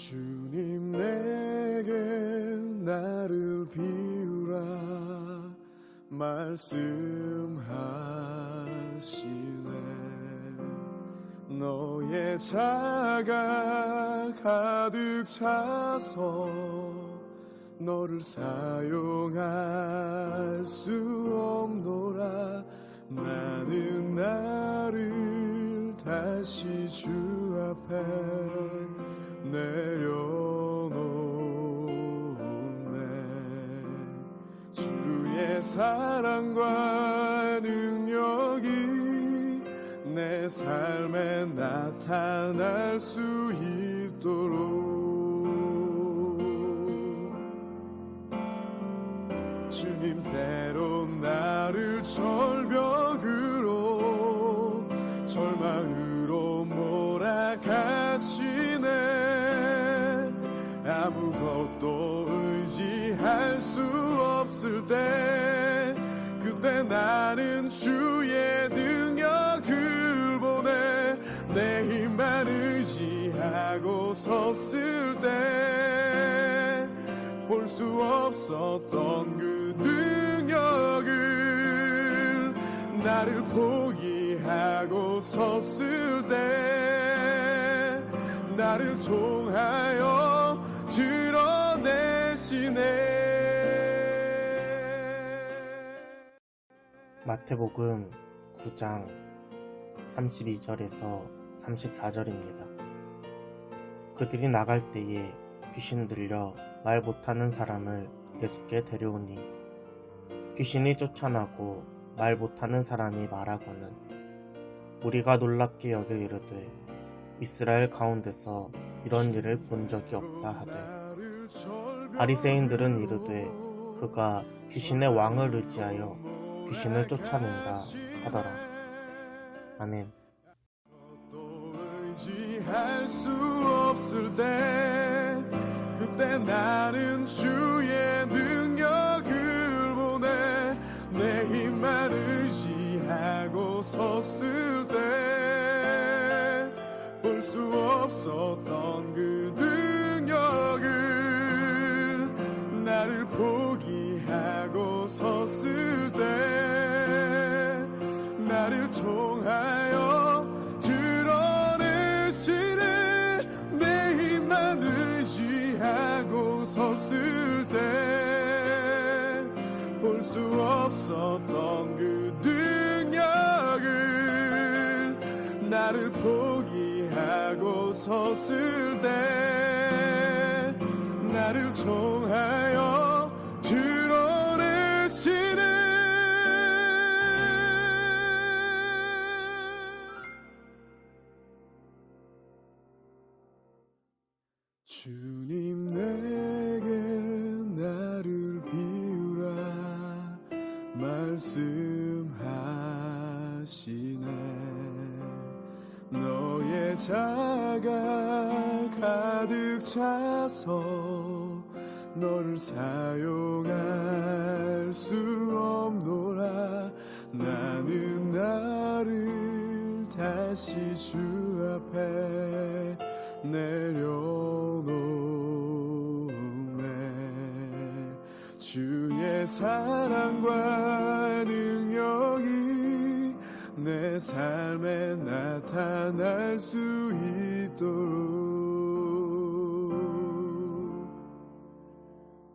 주님 내게 나를 비우라. 말씀하시네. 너의 자가 가득 차서 너를 사용할 수 없노라. 나는 나를 다시 주 앞에 내려놓네. 주의 사랑과 능력이 내 삶에 나타날 수 있도록 주님 때론 나를 절벽 주의 능력을 보내 내 힘만 의지하고 섰을 때 볼 수 없었던 그 능력을 나를 포기하고 섰을 때 나를 통하여 드러내시네 마태복음 9장 32절에서 34절입니다. 그들이 나갈 때에 귀신 들려 말 못하는 사람을 예수께 데려오니 귀신이 쫓아나고 말 못하는 사람이 말하고는 우리가 놀랍게 여겨 이르되 이스라엘 가운데서 이런 일을 본 적이 없다 하되 바리새인들은 이르되 그가 귀신의 왕을 의지하여 귀신을 쫓아낸다 하더라. 아멘. 그때 나는 주의 능력을 보내 내 힘만 의지하고 섰을 때 볼 수 없었던 그 능력을 나를 포기하고 섰을 없었던 그 능력을 나를 포기하고 섰을 때 나를 통하여 드러내시네 주님 말씀하시네. 너의 자가 가득 차서 너를 사용할 수 없노라. 나는 나를 다시 주 앞에 내려놓네 주의 사랑과 능력이 내 삶에 나타날 수 있도록.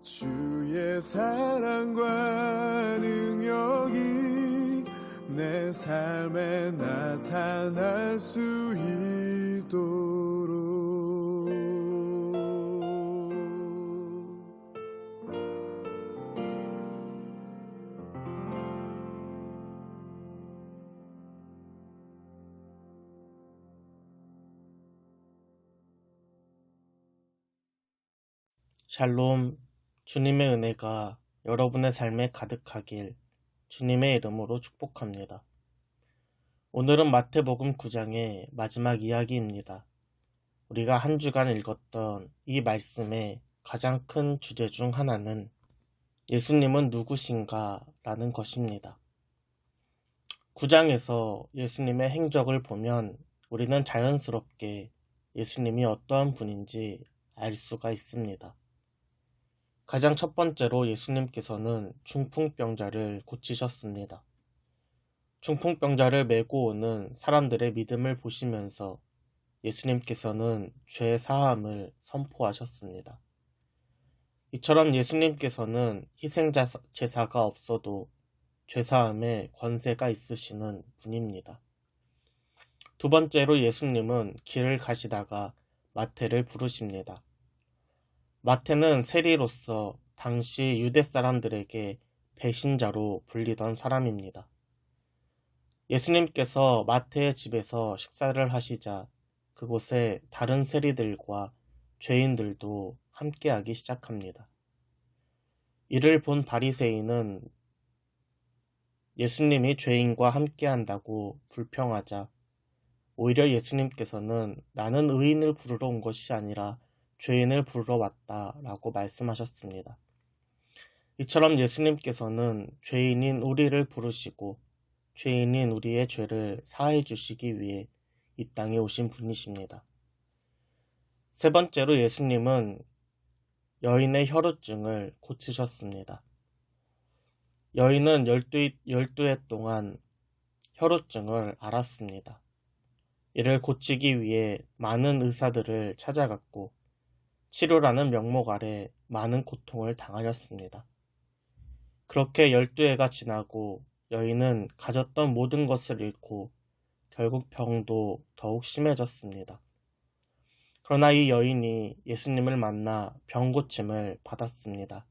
주의 사랑과 능력이 내 삶에 나타날 수 샬롬, 주님의 은혜가 여러분의 삶에 가득하길 주님의 이름으로 축복합니다. 오늘은 마태복음 9장의 마지막 이야기입니다. 우리가 한 주간 읽었던 이 말씀의 가장 큰 주제 중 하나는 예수님은 누구신가 라는 것입니다. 9장에서 예수님의 행적을 보면 우리는 자연스럽게 예수님이 어떠한 분인지 알 수가 있습니다. 가장 첫 번째로 예수님께서는 중풍병자를 고치셨습니다. 중풍병자를 메고 오는 사람들의 믿음을 보시면서 예수님께서는 죄 사함을 선포하셨습니다. 이처럼 예수님께서는 희생 제사가 없어도 죄 사함에 권세가 있으시는 분입니다. 두 번째로 예수님은 길을 가시다가 마태를 부르십니다. 마태는 세리로서 당시 유대 사람들에게 배신자로 불리던 사람입니다. 예수님께서 마태의 집에서 식사를 하시자 그곳에 다른 세리들과 죄인들도 함께하기 시작합니다. 이를 본 바리새인은 예수님이 죄인과 함께한다고 불평하자 오히려 예수님께서는 나는 의인을 부르러 온 것이 아니라 죄인을 부르러 왔다라고 말씀하셨습니다. 이처럼 예수님께서는 죄인인 우리를 부르시고 죄인인 우리의 죄를 사해 주시기 위해 이 땅에 오신 분이십니다. 세 번째로 예수님은 여인의 혈우증을 고치셨습니다. 여인은 12, 12해 동안 혈우증을 앓았습니다. 이를 고치기 위해 많은 의사들을 찾아갔고 치료라는 명목 아래 많은 고통을 당하였습니다. 그렇게 12해가 지나고 여인은 가졌던 모든 것을 잃고 결국 병도 더욱 심해졌습니다. 그러나 이 여인이 예수님을 만나 병 고침을 받았습니다.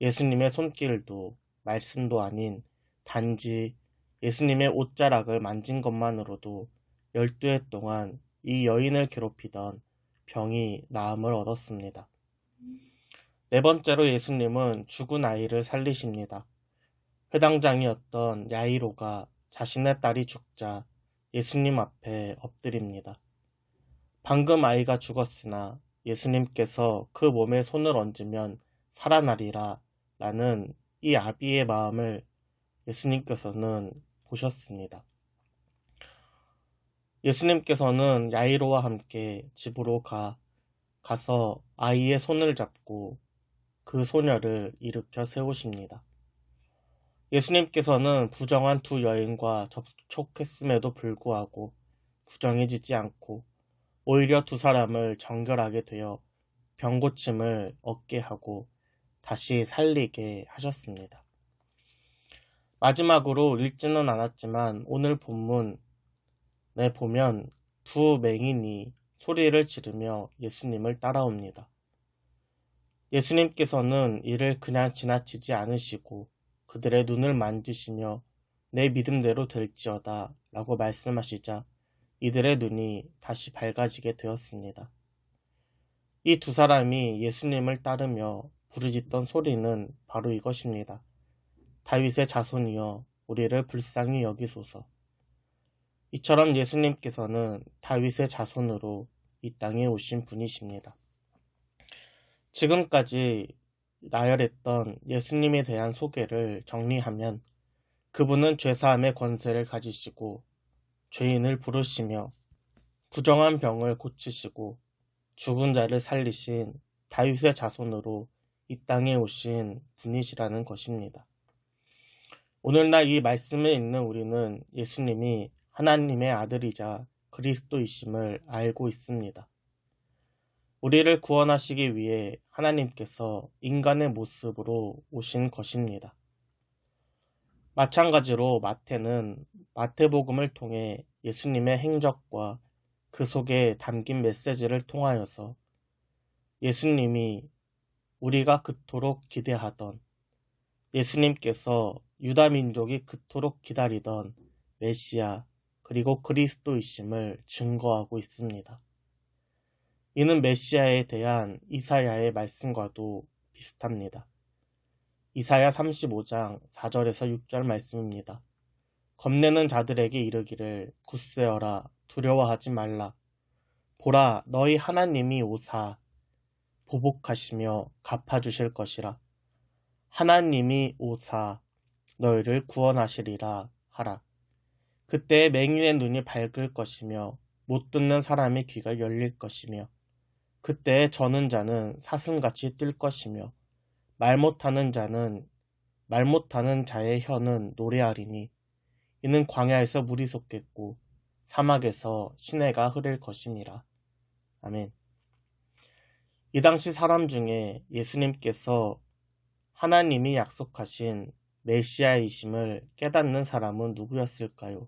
예수님의 손길도 말씀도 아닌 단지 예수님의 옷자락을 만진 것만으로도 12해 동안 이 여인을 괴롭히던 병이 나음을 얻었습니다. 네 번째로 예수님은 죽은 아이를 살리십니다. 회당장이었던 야이로가 자신의 딸이 죽자 예수님 앞에 엎드립니다. 방금 아이가 죽었으나 예수님께서 그 몸에 손을 얹으면 살아나리라 라는 이 아비의 마음을 예수님께서는 보셨습니다. 예수님께서는 야이로와 함께 집으로 가, 가서 아이의 손을 잡고 그 소녀를 일으켜 세우십니다. 예수님께서는 부정한 두 여인과 접촉했음에도 불구하고 부정해지지 않고 오히려 두 사람을 정결하게 되어 병고침을 얻게 하고 다시 살리게 하셨습니다. 마지막으로 읽지는 않았지만 오늘 본문에 보면 두 맹인이 소리를 지르며 예수님을 따라옵니다. 예수님께서는 이를 그냥 지나치지 않으시고 그들의 눈을 만지시며 내 믿음대로 될지어다 라고 말씀하시자 이들의 눈이 다시 밝아지게 되었습니다. 이 두 사람이 예수님을 따르며 부르짖던 소리는 바로 이것입니다. 다윗의 자손이여 우리를 불쌍히 여기소서. 이처럼 예수님께서는 다윗의 자손으로 이 땅에 오신 분이십니다. 지금까지 나열했던 예수님에 대한 소개를 정리하면 그분은 죄사함의 권세를 가지시고 죄인을 부르시며 부정한 병을 고치시고 죽은 자를 살리신 다윗의 자손으로 이 땅에 오신 분이시라는 것입니다. 오늘날 이 말씀에 있는 우리는 예수님이 하나님의 아들이자 그리스도이심을 알고 있습니다. 우리를 구원하시기 위해 하나님께서 인간의 모습으로 오신 것입니다. 마찬가지로 마태는 마태복음을 통해 예수님의 행적과 그 속에 담긴 메시지를 통하여서 예수님이 우리가 그토록 기대하던 예수님께서 유다 민족이 그토록 기다리던 메시아 그리고 그리스도이심을 증거하고 있습니다. 이는 메시아에 대한 이사야의 말씀과도 비슷합니다. 이사야 35장 4절에서 6절 말씀입니다. 겁내는 자들에게 이르기를 굳세어라 두려워하지 말라. 보라 너희 하나님이 오사 보복하시며 갚아주실 것이라. 하나님이 오사 너희를 구원하시리라 하라. 그때 맹인의 눈이 밝을 것이며 못 듣는 사람의 귀가 열릴 것이며 그때 저는 자는 사슴같이 뛸 것이며 말 못하는 자는 말 못하는 자의 혀는 노래하리니 이는 광야에서 물이 솟겠고 사막에서 시내가 흐를 것이니라. 아멘. 이 당시 사람 중에 예수님께서 하나님이 약속하신 메시아이심을 깨닫는 사람은 누구였을까요?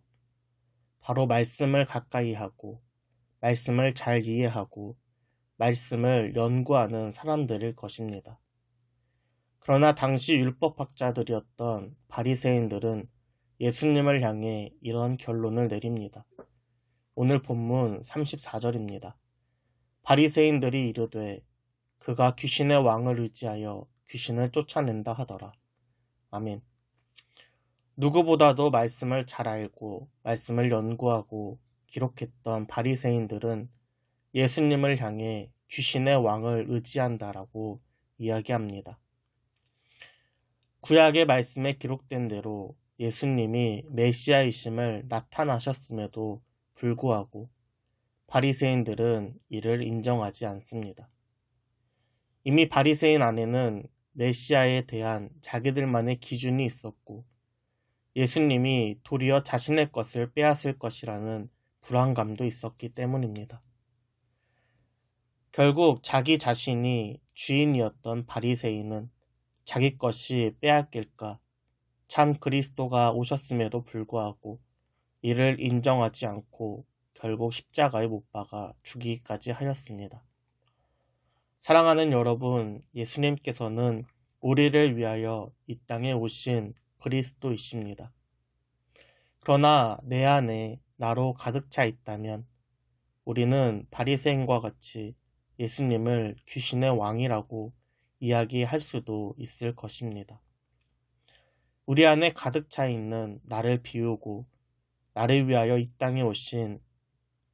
바로 말씀을 가까이 하고 말씀을 잘 이해하고 말씀을 연구하는 사람들일 것입니다. 그러나 당시 율법학자들이었던 바리새인들은 예수님을 향해 이런 결론을 내립니다. 오늘 본문 34절입니다. 바리새인들이 이르되 그가 귀신의 왕을 의지하여 귀신을 쫓아낸다 하더라. 아멘. 누구보다도 말씀을 잘 알고 말씀을 연구하고 기록했던 바리새인들은 예수님을 향해 귀신의 왕을 의지한다라고 이야기합니다. 구약의 말씀에 기록된 대로 예수님이 메시아이심을 나타나셨음에도 불구하고 바리새인들은 이를 인정하지 않습니다. 이미 바리새인 안에는 메시아에 대한 자기들만의 기준이 있었고 예수님이 도리어 자신의 것을 빼앗을 것이라는 불안감도 있었기 때문입니다. 결국 자기 자신이 주인이었던 바리새인은 자기 것이 빼앗길까 참 그리스도가 오셨음에도 불구하고 이를 인정하지 않고 결국 십자가에 못 박아 죽이기까지 하였습니다. 사랑하는 여러분, 예수님께서는 우리를 위하여 이 땅에 오신 그리스도이십니다. 그러나 내 안에 나로 가득 차 있다면 우리는 바리새인과 같이 예수님을 귀신의 왕이라고 이야기할 수도 있을 것입니다. 우리 안에 가득 차 있는 나를 비우고 나를 위하여 이 땅에 오신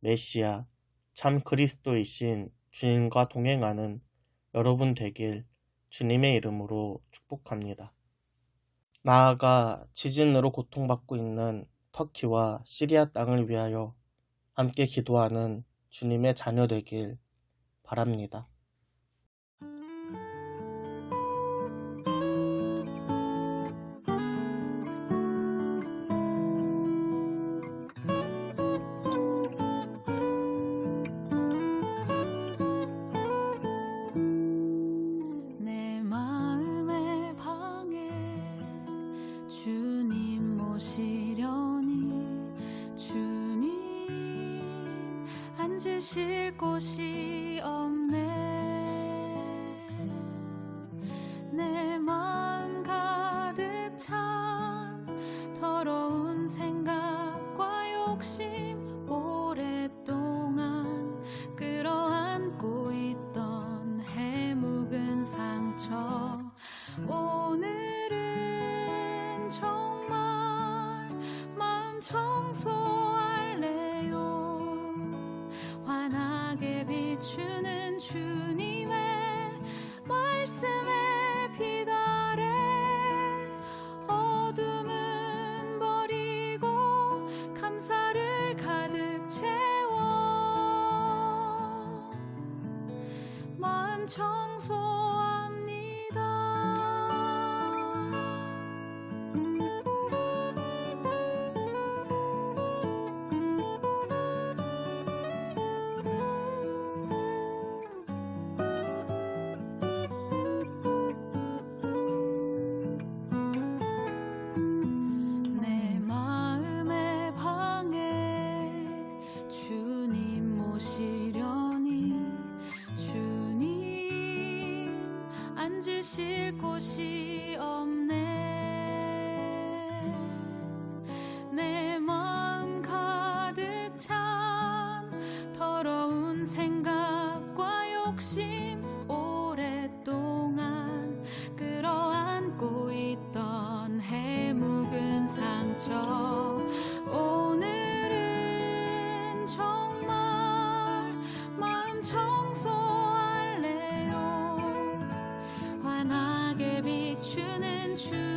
메시아, 참 그리스도이신 주님과 동행하는 여러분 되길 주님의 이름으로 축복합니다. 나아가 지진으로 고통받고 있는 터키와 시리아 땅을 위하여 함께 기도하는 주님의 자녀 되길 바랍니다. 앉으실 곳이 없네. 내 마음 가득 찬 더러운 생각과 욕심 마 욕심 오랫동안 끌어안고 있던 해묵은 상처. 오늘은 정말 마음 청소할래요. 환하게 비추는 주